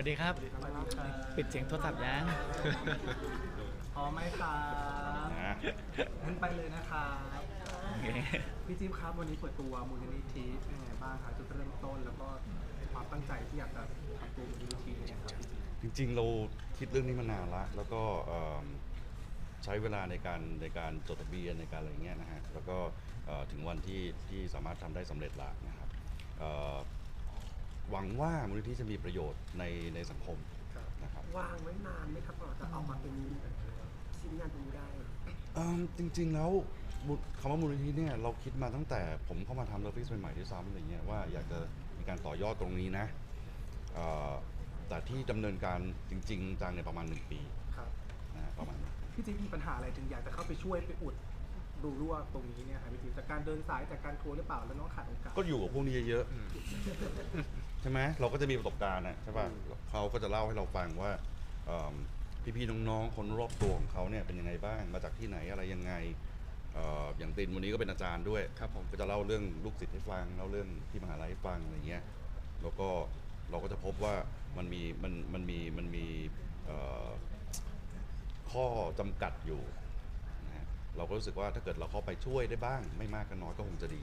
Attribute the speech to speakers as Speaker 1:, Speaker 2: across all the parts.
Speaker 1: วัสดีครับ
Speaker 2: สวัสดีครับ
Speaker 1: ปิดเสียงโทรศัพท์ยัง
Speaker 2: พร้อมไหมครับ
Speaker 3: นะ
Speaker 2: งั้นไปเลยนะครับ
Speaker 1: โอเค
Speaker 2: พี่จิ๊บครับวันนี้เปิดตัวมูลนิธิเป็นไงบ้างครับจุดเริ่มต้นแล้วก็ความตั้งใจที่อยากจะทำตัวมูลนิธิเนี่ยครับ
Speaker 3: จริงๆ เราคิดเรื่องนี้มานานละแล้วก็เอิ่มใช้เวลาในการในการจดทะเบียนในการอะไรเงี้ยนะฮะแล้วก็เอ่อถึงวันที่ที่สามารถทำได้สำเร็จละนะครับเอ่อ หวังว่ามูลนิธิจะมีประโยชน์ในในสังคม
Speaker 2: ครับ
Speaker 3: นะครับ
Speaker 4: วางไว้นานไหมครับกว่าจะออกมาเป็นชิ้นงานตรงนี้ได้
Speaker 3: เอิ่มจริง ๆ แล้วมูลคำว่ามูลนิธิเนี่ยเราคิดมาตั้งแต่ผมเข้ามาทำเลิฟฟิสใหม่ๆด้วยซ้ำอะไรเงี้ยว่าอยากจะมีการต่อยอดตรงนี้นะเอ่อแต่ที่ดำเนินการจริง ๆจังเนี่ยประมาณ 1 ปี
Speaker 2: ครับ
Speaker 3: นะฮะประมาณนั้น
Speaker 2: พี่จิ๊บมีปัญหาอะไรถึงอยากจะเข้าไปช่วยไปอุด รูรั่วตรงนี้เนี่ยครับพี่จิ๊บจากการเดินสายจากการทัวร์หรือเปล่าแล้วน้องขาดโอกาส
Speaker 3: ก็อยู่กับพวกนี้เยอะๆใช่ไหมเราก็จะมีประสบการณ์นะใช่ป่ะเขาก็จะเล่าให้เราฟังว่าเอิ่มพี่ๆน้องๆคนรอบตัวของเขาเนี่ยเป็นยังไงบ้างมาจากที่ไหนอะไรยังไงเอ่ออย่างตินวันนี้ก็เป็นอาจารย์ด้วย
Speaker 5: ครับผม
Speaker 3: ก็จะเล่าเรื่องลูกศิษย์ให้ฟังเล่าเรื่องที่มหาลัยให้ฟังอะไรเงี้ยแล้วก็เราก็จะพบว่ามันมีมันมันมีมันมีเอ่อข้อจำกัดอยู่นะฮะ เราก็รู้สึกว่าถ้าเกิดเราเข้าไปช่วยได้บ้าง ไม่มากก็น้อยก็คงจะดี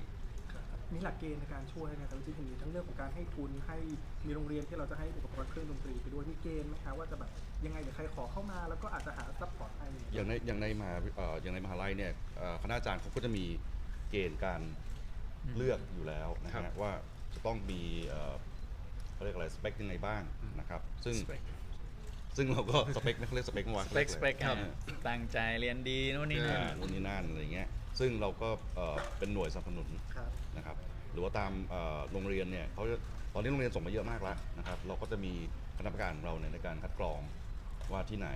Speaker 2: มีหลักเกณฑ์ในการช่วยนะครับพี่จิ๊บมีทั้งเรื่องของการให้ทุนให้มีโรงเรียนที่เราจะให้อุปกรณ์เครื่องดนตรีไปด้วยมีเกณฑ์ไหมครับว่าจะแบบยังไงเดี๋ยวใครขอเข้ามาแล้วก็อาจจะหาซัพพอร์ตให้
Speaker 3: อย่างในอย่างในมหาเอ่ออย่างในมหาลัยเนี่ยเอ่อคณาจารย์เขาก็จะมีเกณฑ์การเลือกอยู่แล้วนะ
Speaker 5: ครั
Speaker 3: ฮะ
Speaker 5: บ
Speaker 3: ว่าจะต้องมีเอ่อเขาเรียกอะไรสเปคยังไงบ้างนะครับซึ่ง ซึ่งเราก็สเปคไม่เขาเรียกสเปคเมื่อวาน
Speaker 1: สเปคสเปคครับ
Speaker 3: อ่า
Speaker 1: ตั้งใจเรียนดีนู่นนี่นั่น
Speaker 3: อ่านู่นนี่นั่นอะไรเงี้ยซึ่งเราก็เอ่อเป็นหน่วยสนับสนุน
Speaker 2: ครับ
Speaker 3: นะครับหรือว่าตามเอ่อโรงเรียนเนี่ยเขาจะตอนนี้โรงเรียนส่งมาเยอะมากแล้วนะครับเราก็จะมีคณะกรรมการของเราเนี่ยในการคัดกรองว่าที่ไหน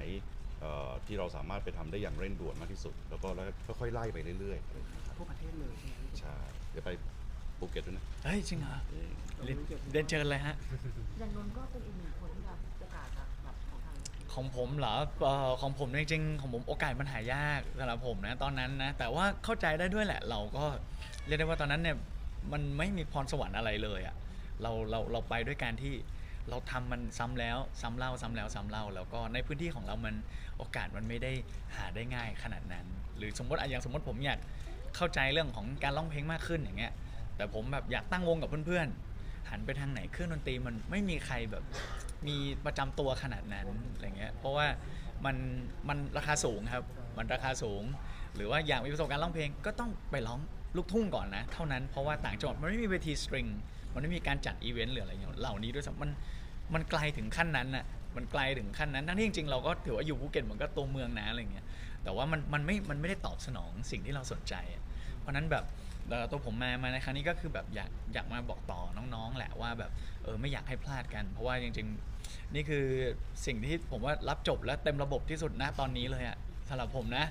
Speaker 3: เอ่อที่เราสามารถไปทำได้อย่างเร่งด่วนมากที่สุด แล้วก็แล้วก็ค่อยๆไล่ไปเรื่อยๆอะไรอย่างเงี้ยครับ
Speaker 2: ทั่วประเทศเลยใช่ไหมพี่จิ๊บ
Speaker 3: ใช่เดี๋ยวไปภูเก็ตด้วยนะ
Speaker 1: เฮ้ยจริงเหรอ
Speaker 3: เออ
Speaker 1: เรียนเรียนเชิญเลยฮะ
Speaker 4: อย่างนนท์ก็เป็นอีกหนึ่งคนที่รับโอกาสจากแบบ ของ
Speaker 1: ผมเหรอเอ่อของผมจริงๆของผมโอกาสมันหายากสำหรับผมนะตอนนั้นนะแต่ว่าเข้าใจได้ด้วยแหละ เราก็เรียกได้ว่าตอนนั้นเนี่ยมันไม่มีพรสวรรค์อะไรเลยอะ่ะเราเราเราไปด้วยการที่เราทำมันซ้ำแล้วซ้ำเล่าซ้ำแล้วซ้ำเล่าแล้วก็ในพื้นที่ของเรามันโอกาสมันไม่ได้หาได้ง่ายขนาดนั้น หรือสมมติอะอย่างสมมติผมอยากเข้าใจเรื่องของการร้องเพลงมากขึ้นอย่างเงี้ยแต่ผมแบบอยากตั้งวงกับเพื่อนๆ หันไปทางไหนเครื่องดนตรีมันไม่มีใครแบบมีประจำตัวขนาดนั้นอะไรเงี้ยเพราะว่ามันมันราคาสูงครับ มันราคาสูง หรือว่าอยากมีประสบการณ์ร้องเพลงก็ต้องไปร้องลูกทุ่งก่อนนะ เท่านั้นเพราะว่าต่างจังหวัดมันไม่มีเวทีสตริงมันไม่มีการจัดอีเวนต์หรืออะไรอย่างเงี้ยเหล่านี้ด้วยซ้ำมันมันไกลถึงขั้นนั้นน่ะมันไกลถึงขั้นนั้นทั้งที่จริงๆเราก็ถือว่าอยู่ภูเก็ตมันก็ตัวเมืองนะอะไรเงี้ยแต่ว่ามันมันไม่มันไม่ได้ตอบสนองสิ่งที่เราสนใจ เพราะนั้นแบบ ตัวผมมามาในครั้งนี้ก็คือแบบอยากอยากมาบอกต่อน้องๆ แหละว่าแบบเออไม่อยากให้พลาดกัน เพราะว่าจริงๆ นี่คือสิ่งที่ผมว่ารับจบและเต็มระบบที่สุดนะตอนนี้เลยอะสำหรับผมนะ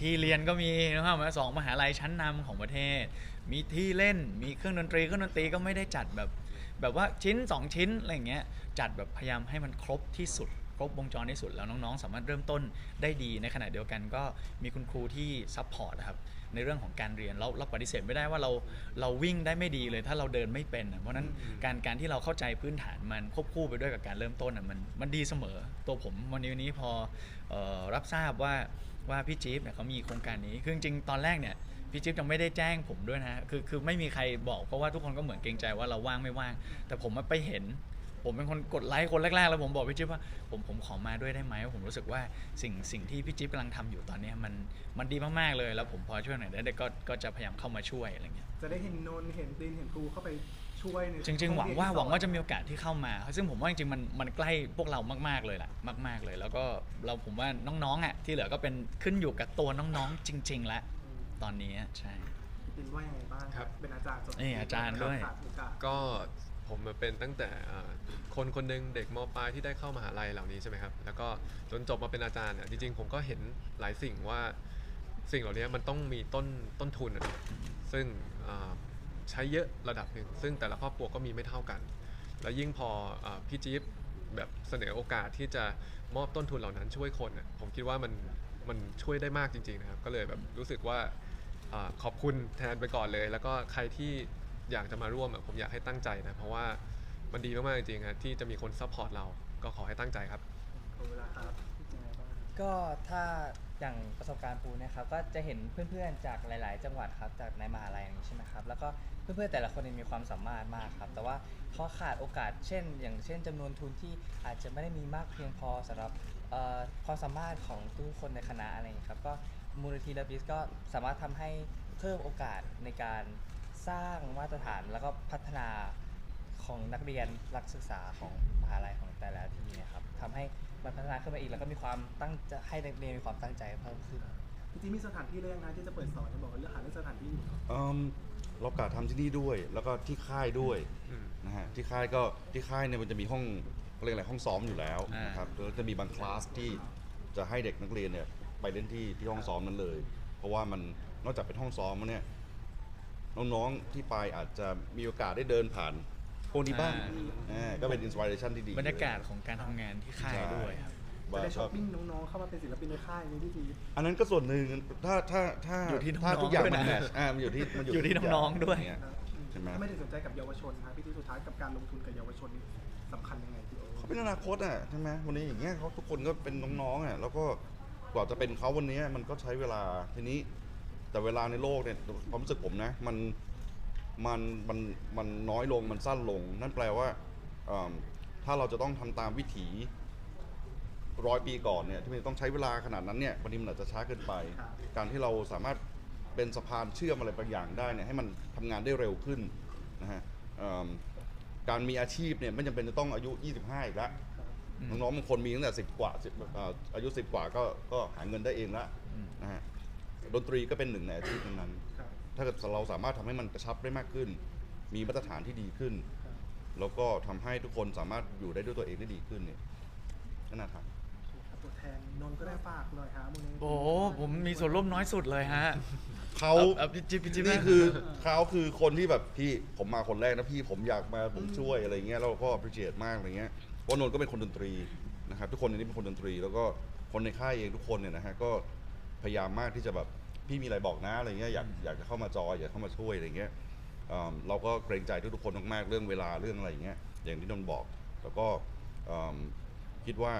Speaker 1: ที่เรียนก็มีนะครับมาสองมหาลัยชั้นนำของประเทศ มีที่เล่นมีเครื่องดนตรีเครื่องดนตรีก็ไม่ได้จัดแบบ แบบว่าชิ้น 2 ชิ้นอะไรอย่างเงี้ยจัดแบบพยายามให้มันครบที่สุดค รบวงจรที่สุดแล้วน้องๆ สามารถเริ่มต้นได้ดีในขณะเดียวกันก็มีคุณครูที่ซัพพอร์ตนะครับในเรื่องของการเรียนเราเราปฏิเสธไม่ได้ว่าเราเราวิ่งได้ไม่ดีเลยถ้าเราเดินไม่เป็นอะเพราะฉะนั้นการการที่เราเข้าใจพื้นฐานมันควบคู่ไปด้วยกับการเริ่มต้นอะมันมันดีเสมอตัวผมวันนี้วันนี้พอเอ่อรับทราบว่าว่าพี่จี๊บเนี่ยเขามีโครงการนี้คือจริงๆตอนแรกเนี่ยพี่จิ๊บยังไม่ได้แจ้งผมด้วยนะฮะคือคือไม่มีใครบอกเพราะว่าทุกคนก็เหมือนเกรงใจว่าเราว่างไม่ว่าง แต่ผมมาไปเห็น ผมเป็นคนกดไลค์คนแรกๆ แล้วผมบอกพี่จิ๊บว่าผมผมขอมาด้วยได้ไหมผมรู้สึกว่าสิ่งสิ่งที่พี่จิ๊บกำลังทำอยู่ตอนเนี้ยมันมันดีมากๆเลยแล้วผมพอช่วยหน่อยได้ก็ก็จะพยายามเข้ามาช่วยอะไรเงี้ย
Speaker 2: จะได้เห็นนนท์เห็นตินเห็นครูเข้าไปช่วยใน
Speaker 1: จริงๆ หวังว่า
Speaker 2: ที่สอน
Speaker 1: หวังว่าจะมีโอกาสที่เข้ามา ซึ่งผมว่าจริงๆมันมันใกล้พวกเรามากๆเลยแหละมาก ๆเลย แล้วก็เราผมว่าน้องๆอะที่เหลือก็เป็นขึ้นอยู่กับตัวน้องๆ จริง ๆ แล้วตอนนี้ใช่
Speaker 2: พี่ตินว่ายังไงบ้าง
Speaker 5: ครับ
Speaker 2: เป็นอาจารย์สอน
Speaker 1: นี่อาจารย์ด้วย
Speaker 2: ขาโอกาส
Speaker 5: ก็ ผมมาเป็นตั้งแต่คนคนหนึ่งเด็กมปลายที่ได้เข้ามหาลัยเหล่านี้ใช่ไหมครับแล้วก็จนจบมาเป็นอาจารย์เนี่ยจริงๆ ผมก็เห็นหลายสิ่งว่าสิ่งเหล่านี้มันต้องมีต้นต้นทุน ซึ่งใช้เยอะระดับหนึ่งซึ่งแต่ละครอบครัวก็มีไม่เท่ากัน แล้วยิ่งพออพี่จี๊บแบบเสนอโอกาสที่จะมอบต้นทุนเหล่านั้นช่วยคนผมคิดว่ามันมันช่วยได้มากจริงๆนะครับ ก็เลยแบบรู้สึกว่าอ่าขอบคุณแทนไปก่อนเลย แล้วก็ใครที่ อยากจะมาร่วมอะผมอยากให้ตั้งใจนะ เพราะว่ามันดีมากๆจริงๆครับที่จะมีคนซัพพอร์ตเราก็ขอให้ตั้งใจครับ
Speaker 2: ขอบเวลาครับยังไงบ้าง
Speaker 6: ก็ถ้าอย่างประสบการณ์ปูเนะครับก็จะเห็นเพื่อนๆจากหลาย ๆ จังหวัดครับจากในมหาลัยอย่างนี้ใช่ไหมครับแล้วก็เพื่อนๆแต่ละคนเนี่ยมีความสามารถมากครับแต่ว่าเขาขาดโอกาสเช่น อย่างเช่นจำนวนทุนที่อาจจะไม่ได้มีมากเพียงพอสำหรับเอ่อความสามารถของทุกคนในคณะอะไรอย่างนี้ครับก็มูลนิธิลาบิสก็สามารถทำให้เพิ่มโอกาสในการ สร้างมาตรฐานแล้วก็พัฒนาของนักเรียนรักศึกษาของมหาลัยของแต่ละที่เนะครับทำให้มันพัฒนาขึ้นมาอีกแล้วก็มีความตั้งใจให้นักเรียนมีความตั้งใจเพิ่มขึ้น
Speaker 2: จริงๆมีสถานที่เรื่องนะที่จะเปิดสอนจะบอกว่าเรื่องหาเรื่องสถานที่
Speaker 3: เอิ่มเรากะทำที่นี่ด้วย แล้วก็ที่ค่ายด้วย
Speaker 5: อืม
Speaker 3: นะฮะที่ค่ายก็ที่ค่ายเนี่ยมันจะมีห้องเขาเรียกอะไรห้องซ้อมอยู่แล้ว
Speaker 1: อ่าน
Speaker 3: นะครับแล้วจะมีบางคลาสที่จะให้เด็กนักเรียนเนี่ยไปเล่นที่ที่ห้องซ้อมนั้นเลย เพราะว่ามันนอกจากเป็นห้องซ้อมแล้วเนี่ย น้องๆที่ไปอาจจะมีโอกาสได้เดินผ่านพวกนี้บ้างอ่าก็เป็นอินสปิเรชันที่ดี
Speaker 1: บรรยากาศของการทำงานที่ค่ายด้วยครับ
Speaker 2: จะ
Speaker 3: ว่า
Speaker 2: ได้ช้อ
Speaker 3: ก็
Speaker 2: ปปิ้งน้องๆ เข้ามาเป็นศิลปินในค่ายนี้พี่จี
Speaker 3: อันนั้นก็ส่วนหนึ่งถ้าถ้าถ้า
Speaker 1: อยู่ที่น้องๆ
Speaker 3: ถ้าทุกอย่าง
Speaker 1: ด้วย
Speaker 3: มัน
Speaker 1: นะ
Speaker 3: แมทช์อ่ามันอยู่ที่มัน
Speaker 1: อยู่ที่น้องๆด้วย
Speaker 3: เใช่ไหม
Speaker 2: ถ้าไม่ได้สนใจกับเยาวชนครับพี่จีสุดท้ายกับการลงทุนกับเยาวชนนี่สำคัญยังไงพี่โอ
Speaker 3: เขาเป็นอนาคตอะใช่ไหมวันนี้อย่างเงี้ยเขาทุกคนก็เป็นน้องๆอะแล้วก็กว่าจะเป็นเขาวันนี้มันก็ใช้เวลาทีนี้ แต่เวลาในโลกเนี่ยความรู้สึกผมนะมันมันมันมันน้อยลงมันสั้นลง นั่นแปลว่าเอิ่มถ้าเราจะต้องทำตามวิถีร้อยปีก่อนเนี่ยที่มันต้องใช้เวลาขนาดนั้นเนี่ยวันนี้มันอาจจะช้าเกินไป การที่เราสามารถเป็นสะพานเชื่อมอะไรบางอย่างได้เนี่ยให้มันทำงานได้เร็วขึ้นนะฮะเอิ่มการมีอาชีพเนี่ยไม่จำเป็นจะต้องอายุ 25 อีกแล้ว
Speaker 1: อืม
Speaker 3: น้องๆบางคนมีตั้งแต่ 10 กว่า10เอ่ออายุ 10 กว่าก็ก็หาเงินได้เองแล้ว
Speaker 1: อืม
Speaker 3: นะฮะ ดนตรีก็เป็นหนึ่งในอาชีพนั้น
Speaker 2: ครับ
Speaker 3: ๆถ้าเกิดเราสามารถทำให้มันกระชับได้มากขึ้น มีมาตรฐานที่ดีขึ้น
Speaker 2: ครับ
Speaker 3: แล้วก็ทำให้ทุกคนสามารถอยู่ได้ด้วยตัวเองได้ดีขึ้นเนี่ยก็น่าทำ
Speaker 2: ครับตัวแทนนนท์ก็ได้ฝากหน่อยฮะมูลนิธิ
Speaker 1: โอ้โหผมมีส่วนร่วมน้อยสุดเลยฮะ
Speaker 3: เขา
Speaker 1: เอาพี่จิ๊บพี่จิ๊บ
Speaker 3: นี่
Speaker 1: นะ
Speaker 3: คือเขาคือคนที่แบบพี่ผมมาคนแรกนะพี่ผมอยากมาผมช่วยอะไรเงี้ยเราก็ appreciate มากอะไรเงี้ยเพราะนนท์ก็เป็นคนดนตรีนะครับทุกคนในนี้เป็นคนดนตรี แล้วก็คนในค่ายเองทุกคนเนี่ยนะฮะก็พยายามมากที่จะแบบ พี่มีอะไรบอกนะอะไรเงี้ยอยากอยากจะเข้ามาจอยอยากเข้ามาช่วยอะไรเงี้ยอืมเราก็เกรงใจทุกๆคนมากๆเรื่องเวลาเรื่องอะไรอย่างเงี้ยอย่างที่นนท์บอก แล้วก็อืมคิดว่า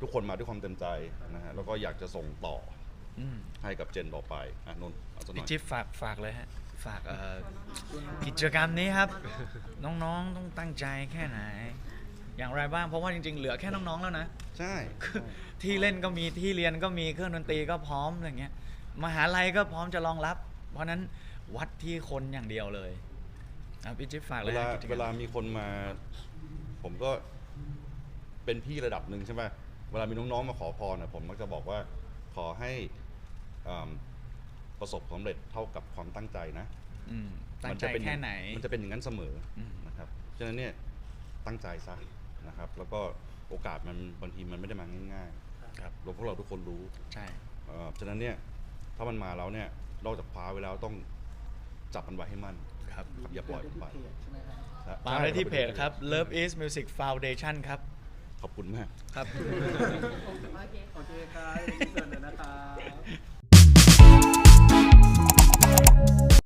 Speaker 3: ทุกคนมาด้วยความเต็มใจนะฮะแล้วก็อยากจะส่งต่อ
Speaker 1: อืม
Speaker 3: ให้กับเจนต่อไปอะนนท์เอาสักหน่
Speaker 1: พี่
Speaker 3: อย
Speaker 1: จิ๊บฝากฝากเลยฮะฝากเอ่อกิจกรรมนี้ครับ น้องๆต้องตั้งใจแค่ไหน อย่างไรบ้างเพราะว่าจริงๆ เหลือแค่น้องๆแล้วนะ
Speaker 3: ใช่
Speaker 1: คือที่เล่นก็มีที่เรียนก็มีเครื่องดนตรีก็พร้อมอะไรเงี้ย มหาลัยก็พร้อมจะรองรับ เพราะฉะนั้นวัดที่คนอย่างเดียวเลยอะพี่จิ๊บฝากเล
Speaker 3: เวยลา
Speaker 1: ฮะกิจกรรม
Speaker 3: เวลามีคนมา ผมก็เป็นพี่ระดับหนึ่งใช่ไหมเวลามีน้องๆมาขอพรนะผมมักจะบอกว่าขอให้อ่าประสบความสำเร็จเท่ากับความตั้งใจนะ
Speaker 1: อืมตั้ง
Speaker 3: มั
Speaker 1: ใจ
Speaker 3: จะเป็น
Speaker 1: แค่ไหน
Speaker 3: มันจะเป็นอย่างนั้นเสมออ
Speaker 1: ม
Speaker 3: นะครับฉะนั้นเนี่ยตั้งใจซะนะครับ แล้วก็โอกาสมันบางทีมันไม่ได้มาง่าย
Speaker 1: ครับ
Speaker 3: ๆเราพวกเราทุกคนรู้
Speaker 1: ใช่
Speaker 3: เอ่อฉะนั้นเนี่ย ถ้ามันมาแล้วเนี่ยนอกจากคว้าไว้แล้วต้องจับมันไว้ให้มั่น
Speaker 1: ครับ
Speaker 3: ครับอย่าปล่อยมันไป
Speaker 2: เพจใช่ไหมฮะ
Speaker 1: ตามได้ที่เพจครับ Love is Music Foundation ครับ
Speaker 3: ขอบคุณมาก
Speaker 1: ครับ
Speaker 2: โอเคครับเชิญเลยนะครับ